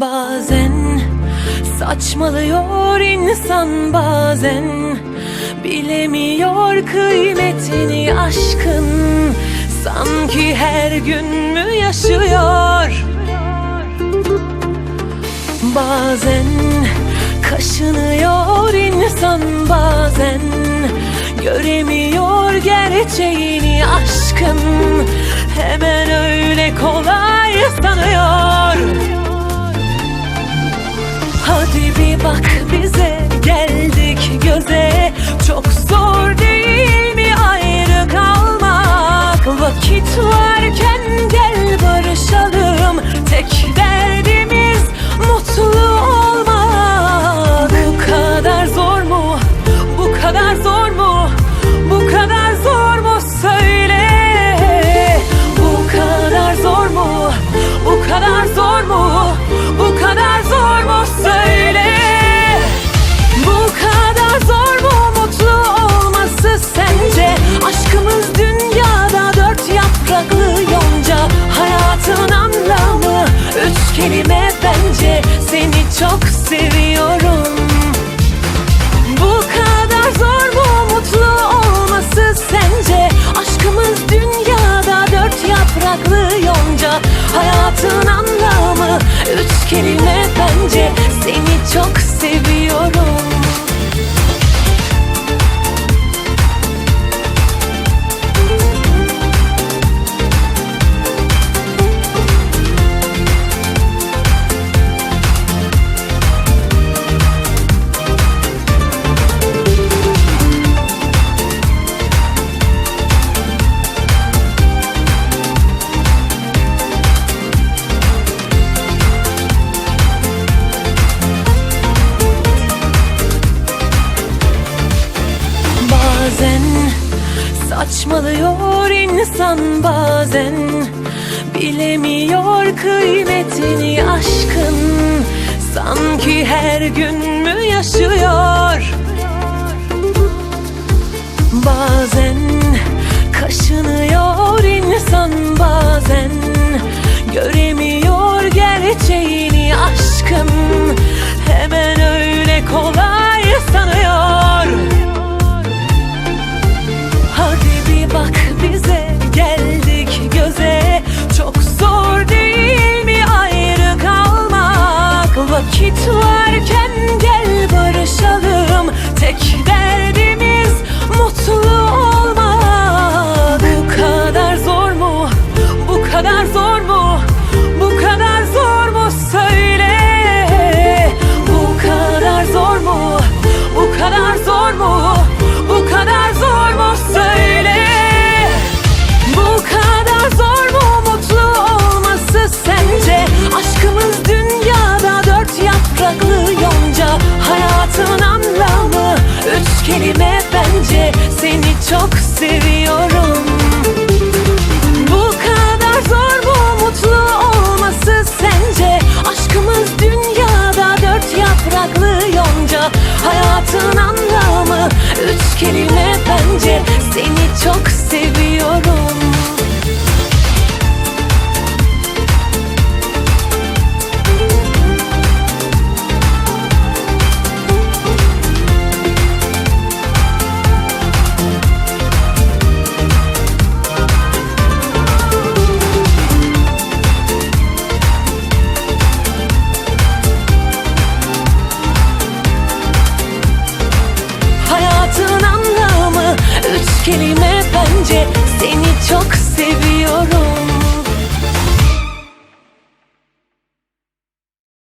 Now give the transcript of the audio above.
Bazen saçmalıyor insan bazen. Bilemiyor kıymetini aşkın. Sanki her gün mü yaşıyor? Bazen kaşınıyor insan bazen Göremiyor gerçeğini aşkın. Hemen öyle kolay sanıyor bak bize geldik göze. Çok zor değil mi ayrı kalmak? Vakit varken çok saçmalıyor insan bazen. Bilemiyor kıymetini aşkın. Sanki her gün mü yaşıyor? Bazen kaşınıyor insan bazen kelime bence. Seni çok seviyorum. kelime bence. Seni çok seviyorum.